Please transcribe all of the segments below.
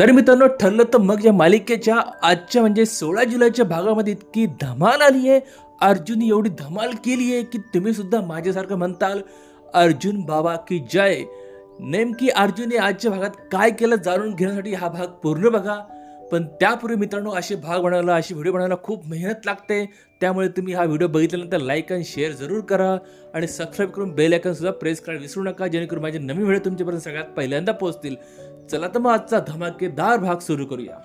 तर मित्रांनो ठरलं तर मग या मालिकेच्या आजच्या म्हणजे सोळा जुलैच्या भागामध्ये इतकी धमाल आली आहे. अर्जुन एवढी धमाल केली आहे की तुम्ही सुद्धा माझ्यासारखं म्हणताल अर्जुन बाबा की जय. नेमकी अर्जुनने आजच्या भागात काय केलं जाणून घेण्यासाठी हा भाग पूर्ण बघा. पण त्यापूर्वी मित्रांनो असे भाग बनवायला अशी व्हिडिओ बनवायला खूप मेहनत लागते. त्यामुळे तुम्ही हा व्हिडिओ बघितल्यानंतर लाईक आणि शेअर जरूर करा. आणि सबस्क्राईब करून बेल आयकॉन सुद्धा प्रेस करायला विसरू नका जेणेकरून माझे नवीन व्हिडिओ तुमच्यापर्यंत सगळ्यात पहिल्यांदा पोहोचतील. चला तर मग आजचा धमाकेदार भाग सुरू करूया.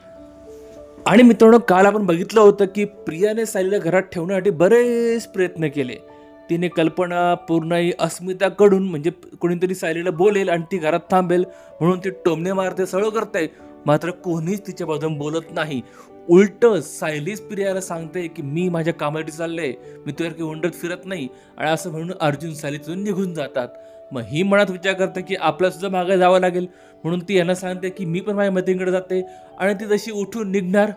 आणि मित्रांनो काल आपण बघितलं होतं की प्रियाने सायलीला घरात ठेवण्यासाठी बरेच प्रयत्न केले. तिने कल्पना पूर्णाई अस्मिताकडून म्हणजे कोणीतरी सायलीला बोलेल आणि ती घरात थांबेल म्हणून ती टोमणे मारते सळो करते मात्र कोणीच तिच्या बाजून बोलत नाही. उलट सायलीच प्रियाला सांगते की मी माझ्या कामासाठी चालले मी तुझ्यासारखी उंडत फिरत नाही. आणि असं म्हणून अर्जुन सायलीतून निघून जातात. मग ही मनात विचार करते की आपल्या सुद्धा मागे जावं लागेल. म्हणून ती यांना सांगते की मी पण माझ्या मैत्रिणीकडे जाते आणि ती जशी उठून निघणार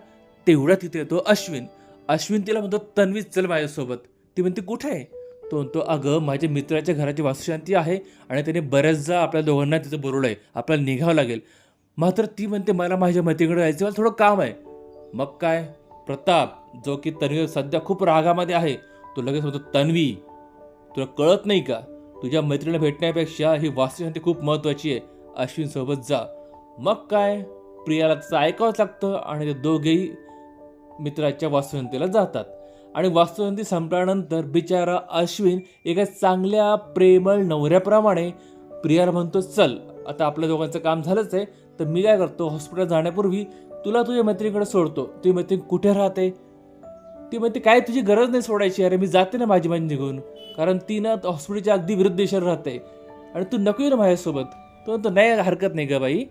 तेवढा तिथे येतो अश्विन. अश्विन तिला म्हणतो तन्वी चल माझ्यासोबत. ती म्हणते कुठे आहे? तो म्हणतो अगं माझ्या मित्राच्या घराची वास्तुशांती आहे आणि त्याने बऱ्याचदा आपल्या दोघांना तिथं बोलवलं आहे आपल्याला निघावं लागेल. मात्र ती म्हणते मला माझ्या मैत्रिणीकडे जायचं मला थोडं काम आहे. मग काय? प्रताप जो की तन्वी सध्या खूप रागामध्ये आहे तो लगेच म्हणतो तन्वी तुला कळत नाही का? तुझ्या मैत्रीला भेटण्यापेक्षा ही वास्तुशांती खूप महत्त्वाची आहे. अश्विनसोबत जा. मग काय? प्रियाला त्याचं ऐकावंच लागतं आणि ते दोघेही मित्राच्या वास्तुशांतीला जातात. आणि वास्तुशांती संपल्यानंतर बिचारा अश्विन एका चांगल्या प्रेमळ नवऱ्याप्रमाणे प्रियाला म्हणतो चल आता आपल्या दोघांचं काम झालंच आहे तर मी काय करतो? हॉस्पिटल जाण्यापूर्वी तुला तुझ्या मैत्रीकडे सोडतो. तुझी मैत्रीण कुठे राहते? ती म्हणते काय तुझी गरज नाही सोडायची? अरे मी जाते ना माझी माझी निघून. कारण ती ना हॉस्पिटलच्या अगदी विरुद्ध दिशेला राहते. आणि तू नको ये ना माझ्यासोबत. तो म्हणतो नाही हरकत नाही ग बाई.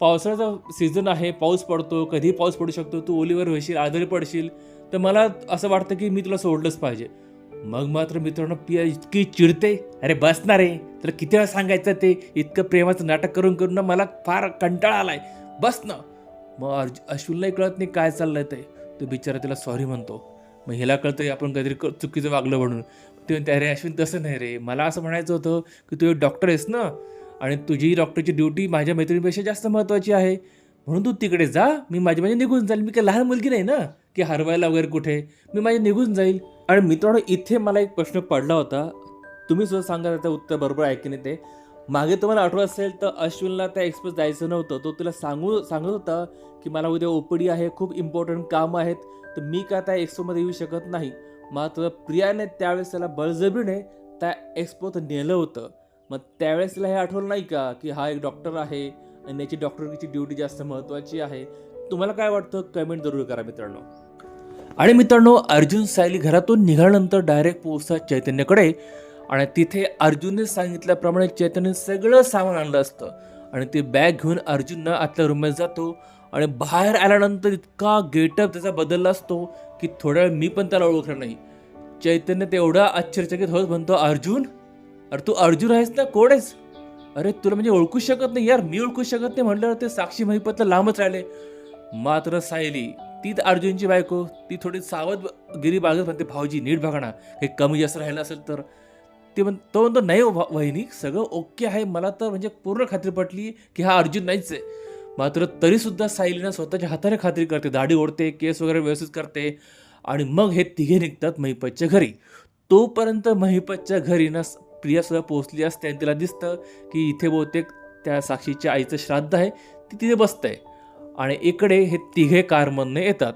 पावसाळ्याचा सीझन आहे पाऊस पडतो कधी पाऊस पडू शकतो तू ओलीवर होशील आजारी पडशील. तर मला असं वाटतं की मी तुला सोडलंच पाहिजे. मग मात्र मित्रांनो पिया इतकी चिडते. अरे बस ना रे तुला किती वेळा सांगायचं ते? इतकं प्रेमाचं नाटक करून करून ना मला फार कंटाळा आलाय. बस ना. मग अर्ज अश्विनलाही कळत नाही काय चाललंय ते. तो बिचारा तिला सॉरी म्हणतो. मग हिला कळतं की आपण काहीतरी क- चुकीचं वागलं म्हणून. ते म्हणते अरे अश्विन तसं नाही रे. मला असं म्हणायचं होतं की तू एक डॉक्टर आहेस ना? आणि तुझी डॉक्टरची ड्युटी माझ्या मैत्रिणीपेक्षा जास्त महत्त्वाची आहे. म्हणून तू तिकडे जा. मी माझी माझी निघून जाईल. मी काही लहान मुलगी नाही ना? की हरवायला वगैरे कुठे? मी माझी निघून जाईल. आणि मित्रांनो इथे मला एक प्रश्न पडला होता. तुम्ही सुद्धा सांगा त्याचं उत्तर बरोबर आहे की नाही ते. मागे तुम्हाला आठवत असेल तर अश्विनला त्या एक्सप्रेस जायचं नव्हतं. तो तुला सांगू सांगत होता की मला उद्या ओपडी आहे खूप इम्पॉर्टंट काम आहेत तर मी का त्या एक्सपोमध्ये येऊ शकत नाही. मात्र प्रियाने त्यावेळेस त्याला बळजबरीने त्या एक्सपोत नेलं होतं. मग त्यावेळेस तिला हे आठवलं नाही का की हा एक डॉक्टर आहे आणि याची डॉक्टरची ड्युटी जास्त महत्त्वाची आहे? तुम्हाला काय वाटतं? कमेंट जरूर करा मित्रांनो. आणि मित्रांनो अर्जुन सायली घरातून निघाल्यानंतर डायरेक्ट पोहोचतात चैतन्यकडे. आणि तिथे अर्जुनने सांगितल्याप्रमाणे चैतन्य सगळं सामान आणलं असतं. आणि ते बॅग घेऊन अर्जुन आतल्या रूममध्ये जातो आणि बाहेर आल्यानंतर इतका गेटअप त्याचा बदलला असतो की थोड्या वेळ मी पण त्याला ओळखलं नाही. चैतन्य तेवढा आश्चर्यचकित होत म्हणतो अर्जुन? अरे तू अर्जुन आहेस ना? कोण आहेस? अरे तुला म्हणजे ओळखू शकत नाही यार. मी ओळखू शकत नाही. म्हटल्यावर ते साक्षी महिपतला लांबच राहिले. मात्र सायली तीच अर्जुनची बायको. ती थोडी सावध गिरी म्हणते भाऊजी नीट बघा ना. हे कमी जास्त राहिलं असेल तर. ते म्हण तो म्हणतो नाही हो वहिनी सगळं ओके आहे. मला तर म्हणजे पूर्ण खात्री पटली की हा अर्जुन नाहीच आहे. मात्र तरीसुद्धा सायलीनं स्वतःच्या हाताने खात्री करते. दाढी ओढते केस वगैरे व्यवस्थित करते आणि मग हे तिघे निघतात महिपतच्या घरी. तोपर्यंत महिपतच्या घरी ना प्रियासुद्धा पोहोचली असते आणि तिला दिसतं की इथे बहुतेक त्या साक्षीच्या आईचं श्राद्ध आहे. ती तिथे बसतंय आणि इकडे हे तिघे कारमधनं येतात.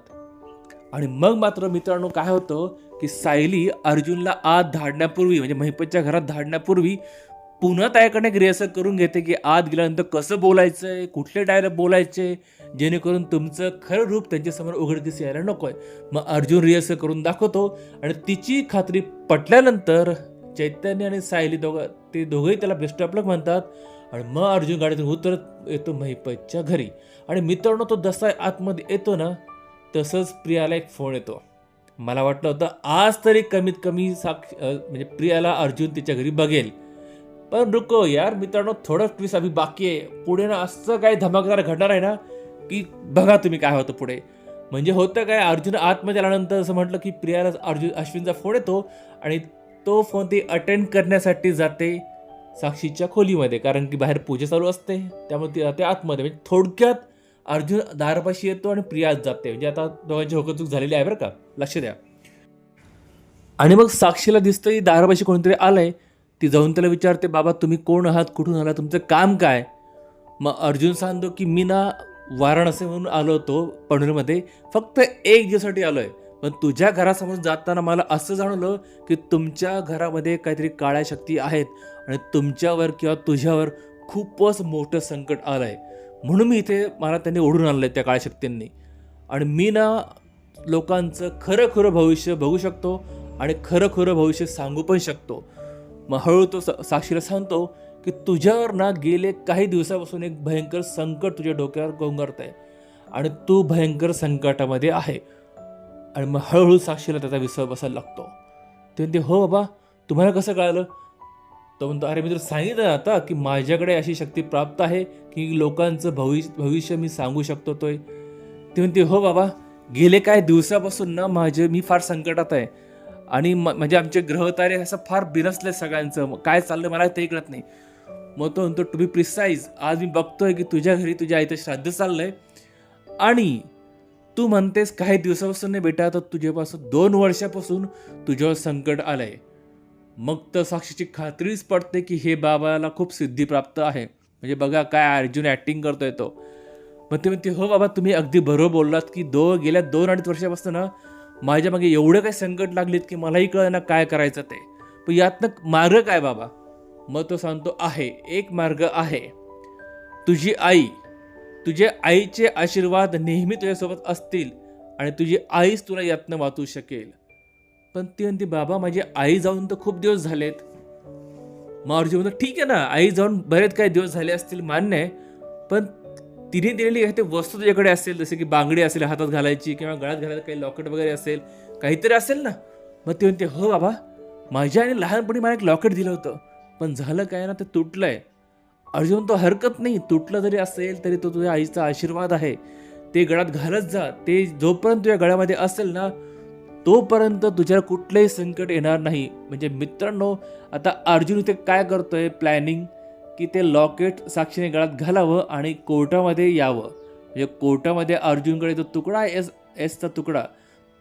आणि मग मात्र मित्रांनो काय होतं की सायली अर्जुनला आत धाडण्यापूर्वी म्हणजे महिपतच्या घरात धाडण्यापूर्वी पुन्हा त्याकडे एक रिहर्सल करून घेते की आत गेल्यानंतर कसं बोलायचं आहे कुठले डायलॉग बोलायचे जेणेकरून तुमचं खरं रूप त्यांच्यासमोर उघडकीस यायला नको आहे मग अर्जुन रिहर्सल करून दाखवतो आणि तिची खात्री पटल्यानंतर चैतन्य आणि सायली दोघं ते दोघंही त्याला बेस्ट ऑफ लक म्हणतात. आणि मग अर्जुन गाडीतून उतरत येतो महिपतच्या घरी. आणि मित्रांनो तो जसा आतमध्ये येतो ना तसंच प्रियाला एक फोन येतो. मला वाटलं होतं आज तरी कमीत कमी साक्ष म्हणजे प्रियाला अर्जुन तिच्या घरी बघेल. पण रुको यार मित्रांनो थोडं ट्विस्ट आम्ही बाकी आहे. पुढे ना असं काही धमाकेदार घडणार आहे ना की बघा तुम्ही काय होतं पुढे. म्हणजे होतं काय अर्जुन आतमध्ये आल्यानंतर असं म्हटलं की प्रियाला अर्जुन अश्विनचा फोन येतो आणि तो फोन ती अटेंड करण्यासाठी जाते साक्षीच्या खोलीमध्ये कारण की बाहेर पूजा चालू असते. त्यामुळे ती जाते आतमध्ये. म्हणजे थोडक्यात अर्जुन दारापाशी येतो आणि प्रिया जाते. म्हणजे आता दोघांची होकचूक झालेली आहे बरं का. लक्ष द्या. आणि मग साक्षीला दिसतं की दारापाशी कोणीतरी आलंय. ती जाऊन त्याला विचारते बाबा तुम्ही कोण आहात? कुठून आला तुमचं काम काय? मग अर्जुन सांगतो की मी ना वाराणसी म्हणून आलो होतो पनवेलमध्ये. फक्त एक दिवसासाठी आलो आहे पण तुझ्या घरासमोर जाताना मला असं जाणवलं की तुमच्या घरामध्ये काहीतरी काळ्या शक्ती आहेत आणि तुमच्यावर किंवा तुझ्यावर खूपच मोठं संकट आलं आहे म्हणून मी इथे मला त्यांनी ओढून आणलं आहे त्या काळशक्तींनी आणि मी ना लोकांचं खरं खरं भविष्य बघू शकतो आणि खरं खरं भविष्य सांगू पण शकतो. मग हळू तो सा- साक्षीला सांगतो की तुझ्यावर ना गेले काही दिवसापासून एक भयंकर संकट तुझ्या डोक्यावर गोंगारत आहे आणि तू भयंकर संकटामध्ये आहे. आणि मग हळूहळू साक्षीला त्याचा विसर बसायला लागतो. ते म्हणते हो बाबा तुम्हाला कसं कळालं? तो म्हणतो अरे मी तर सांगितलं आता की माझ्याकडे अशी शक्ती प्राप्त आहे की लोकांचं भविष्य भविष्य मी सांगू शकतो तोय. ते म्हणते हो बाबा गेले काय दिवसापासून ना माझे मी फार संकटात आहे. आणि म- म्हणजे आमचे ग्रहतारे असं फार बिरसले सगळ्यांचं. मग काय चाललं मला ते कळत नाही. मग तो म्हणतो टू बी प्रिसाईज आज मी बघतोय की तुझ्या घरी तुझ्या आईचं श्राद्ध चाललंय. आणि तू म्हणतेस काही दिवसापासून नाही बेटा तर तुझ्यापासून दोन वर्षापासून तुझ्यावर संकट आलंय. मग तर साक्षीची खात्रीच पडते की हे बाबाला खूप सिद्धी प्राप्त आहे. म्हणजे बघा काय अर्जुन ॲक्टिंग करतोय तो. मग ते म्हणते हो बाबा तुम्ही अगदी बरोबर बोललात की दो गेल्या दोन अडीच वर्षापासून ना माझ्या मागे एवढं काही संकट लागलीत की मलाही कळेना काय करायचं ते. पण यातनं मार्ग काय बाबा? मग तो सांगतो आहे एक मार्ग आहे. तुझी आई तुझ्या आईचे आशीर्वाद नेहमी तुझ्यासोबत असतील आणि तुझी आईच तुला यातनं वाचू शकेल. पण ती म्हणते बाबा माझी आई जाऊन तर खूप दिवस झालेत. मग अर्जुन म्हणतो ठीक आहे ना आई जाऊन बरेच काही दिवस झाले असतील मान्य आहे. पण तिने दिलेली काही वस्तू तुझ्याकडे असेल जसे की बांगडी असेल हातात घालायची किंवा गळ्यात घालायला काही लॉकेट वगैरे असेल काहीतरी असेल ना. मग ते म्हणते हो बाबा माझ्या आणि लहानपणी मला एक लॉकेट दिलं होतं पण झालं काय ना ते तुटलं आहे अर्जुन तो हरकत नाही तुटलं जरी असेल तरी तो तुझ्या आईचा आशीर्वाद आहे. ते गळ्यात घालत जा ते जोपर्यंत तुझ्या गळ्यामध्ये असेल ना तोपर्यंत तुझ्यावर कुठलंही संकट येणार नाही. म्हणजे मित्रांनो आता अर्जुन इथे काय करतोय? प्लॅनिंग की ते लॉकेट साक्षीने गळ्यात घालावं आणि कोर्टामध्ये यावं. म्हणजे कोर्टामध्ये अर्जुनकडे जो तुकडा एस एसचा तुकडा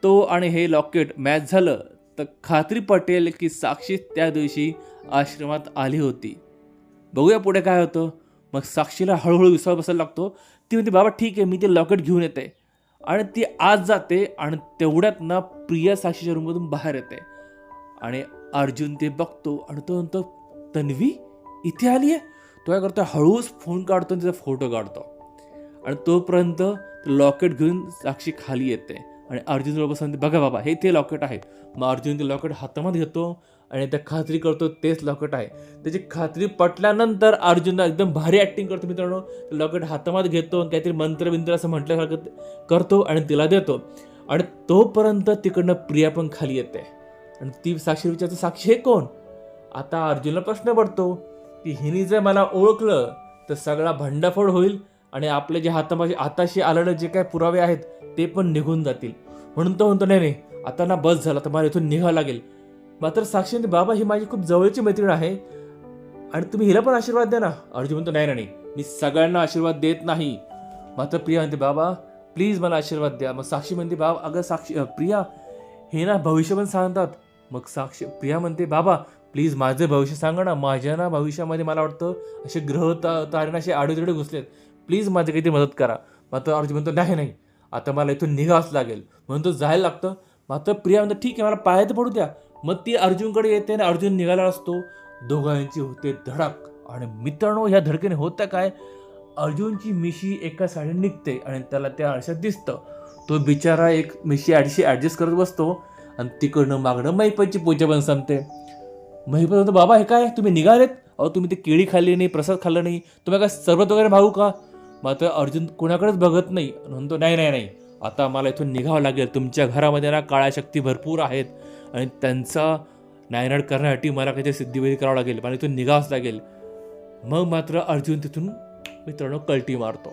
तो आणि हे लॉकेट मॅच झालं तर खात्री पटेल की साक्षी त्या दिवशी आश्रमात आली होती. बघूया पुढे काय होतं. मग साक्षीला हळूहळू विश्वास बसायला लागतो. ती म्हणते बाबा ठीक आहे मी ते लॉकेट घेऊन येते. आणि ती आज जाते आणि तेवढ्यात ना प्रिया साक्षीच्या रूममधून बाहेर येते. आणि अर्जुन ते बघतो आणि तो म्हणतो तन्वी इथे आली आहे तो काय करतो हळूच फोन काढतो आणि त्याचा फोटो काढतो. आणि तोपर्यंत लॉकेट घेऊन साक्षी खाली येते. आणि अर्जुन बसून बघा बाबा हे ते लॉकेट आहे मग अर्जुन ते लॉकेट हातामध्ये घेतो आणि त्या खात्री करतो तेच लॉकेट आहे. त्याची खात्री पटल्यानंतर अर्जुन एकदम भारी ॲक्टिंग करतो मित्रांनो. लॉकेट हातामध्ये घेतो आणि काहीतरी मंत्र बिंत्र असं म्हटल्यासारखं करतो आणि तिला देतो. आणि तोपर्यंत तिकडनं प्रिया पण खाली येते. आणि ती साक्षी विचारते साक्षी हे कोण? आता अर्जुनला प्रश्न पडतो की हिने जर मला ओळखलं तर सगळा भंडाफोड होईल आणि आपले जे हातामध्ये आताशी आलेले जे काही पुरावे आहेत ते पण निघून जातील. म्हणून तो म्हणतो नाही नाही आता ना बस झाला तर मला इथून निघावं लागेल. मात्र साक्षीने बाबा ही माझी खूप जवळची मैत्रीण आहे. आणि तुम्ही हिला पण आशीर्वाद द्या ना. अर्जुन म्हणतो नाही नाही मी सगळ्यांना आशीर्वाद देत नाही. मात्र प्रिया म्हणते बाबा प्लीज मला आशीर्वाद द्या. मग साक्षी म्हणते बाबा अगं साक्षी प्रिया हे ना भविष्य पण सांगतात. मग साक्षी प्रिया म्हणते बाबा प्लीज माझं भविष्य सांगा ना. माझ्या ना भविष्यामध्ये मला वाटतं असे ग्रह ता तारे असे आडोतिडे घुसलेत. प्लीज माझी काहीतरी मदत करा. मात्र अर्जुन म्हणतो नाही नाही. आता मला इथून निघावंच लागेल. म्हणून तो जायला लागतं. मात्र प्रिया म्हणतो ठीक आहे मला पायात पडू द्या. मग ती अर्जुनकडे येते आणि अर्जुन निघाला असतो. दोघांची होते धडक. आणि मित्रांनो ह्या धडकेने होतं काय? अर्जुनची मिशी एका साईडने निघते आणि त्याला त्या आरशात दिसतं. तो बिचारा एक मिशी आडशी ॲडजस्ट करत बसतो आणि तिकडनं मागणं महिपतची पूजा पण संपते. महिपत म्हणतो बाबा हे काय? तुम्ही निघालेत? अहो तुम्ही ते केळी खाल्ली नाही प्रसाद खाल्ला नाही. तुम्ही काय सरबत वगैरे भाऊ का? मात्र अर्जुन कोणाकडेच बघत नाही. म्हणतो नाही नाही नाही. आता मला इथून निघावं लागेल. तुमच्या घरामध्ये ना काळ्या शक्ती भरपूर आहेत. आणि त्यांचा नायनाट करण्यासाठी मला काहीतरी सिद्धीविधी करावं लागेल मला इथून निघावंच लागेल. मग मात्र अर्जुन तिथून मित्रांनो कल्टी मारतो.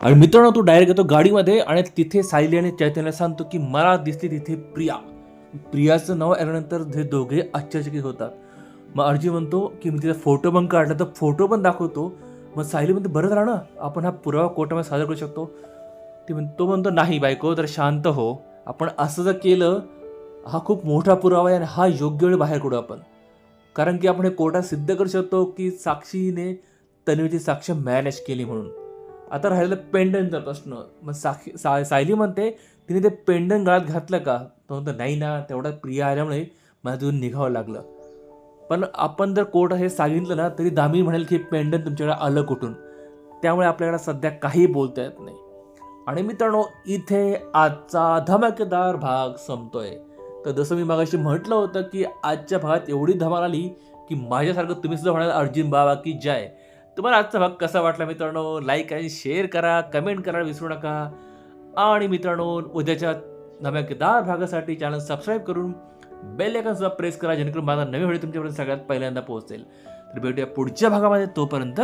आणि मित्रांनो तो डायरेक्ट येतो गाडीमध्ये आणि तिथे सायली आणि चैतन्य सांगतो की मला दिसते तिथे प्रिया. प्रियाचं नाव आल्यानंतर हे दोघे आश्चर्यचकित होतात. मग अर्जुन म्हणतो की मी तिचा फोटो पण काढला तर फोटो पण दाखवतो. मग सायली म्हणते बरं झालं ना आपण हा पुरावा कोर्टामध्ये सादर करू शकतो. ती म्हण तो म्हणतो नाही बायको तर शांत हो. आपण असं जर केलं हा खूप मोठा पुरावा आहे आणि हा योग्य वेळ बाहेर काढू आपण. कारण की आपण हे कोर्टात सिद्ध करू शकतो की साक्षीने तन्वीची साक्ष मॅनेज केली म्हणून. आता राहिलेलं पेंडनचा प्रश्न. मग साक्षी सा सायली म्हणते तिने ते पेंडन गळ्यात घातलं का? तो म्हणतो नाही ना तेवढा प्रिय आल्यामुळे मला तिथून निघावं लागलं. पण आपण जर कोर्ट हे सांगितलं ना तरी दामी म्हणेल की पेंडन तुमच्याकडे आलं कुठून? त्यामुळे आपल्याकडे सध्या काही बोलता येत नाही. आणि मित्रांनो इथे आजचा धमाकेदार भाग संपतोय. तर जसं मी मागाशी म्हटलं होतं की आजच्या भागात एवढी धमाल आली की माझ्यासारखं तुम्ही सुद्धा म्हणाल अर्जुन बाबा की जय. तुम्हाला आजचा भाग कसा वाटला मित्रांनो? लाईक आणि शेअर करा कमेंट करायला विसरू नका. आणि मित्रांनो उद्याच्या धमाकेदार भागासाठी चॅनल सबस्क्राईब करून बेल आयकॉन सुद्धा प्रेस करा जेणेकरून माझा नवीन व्हिडिओ तुमच्यापर्यंत सगळ्यात पहिल्यांदा पोहोचेल. तर भेटूया पुढच्या भागामध्ये. तोपर्यंत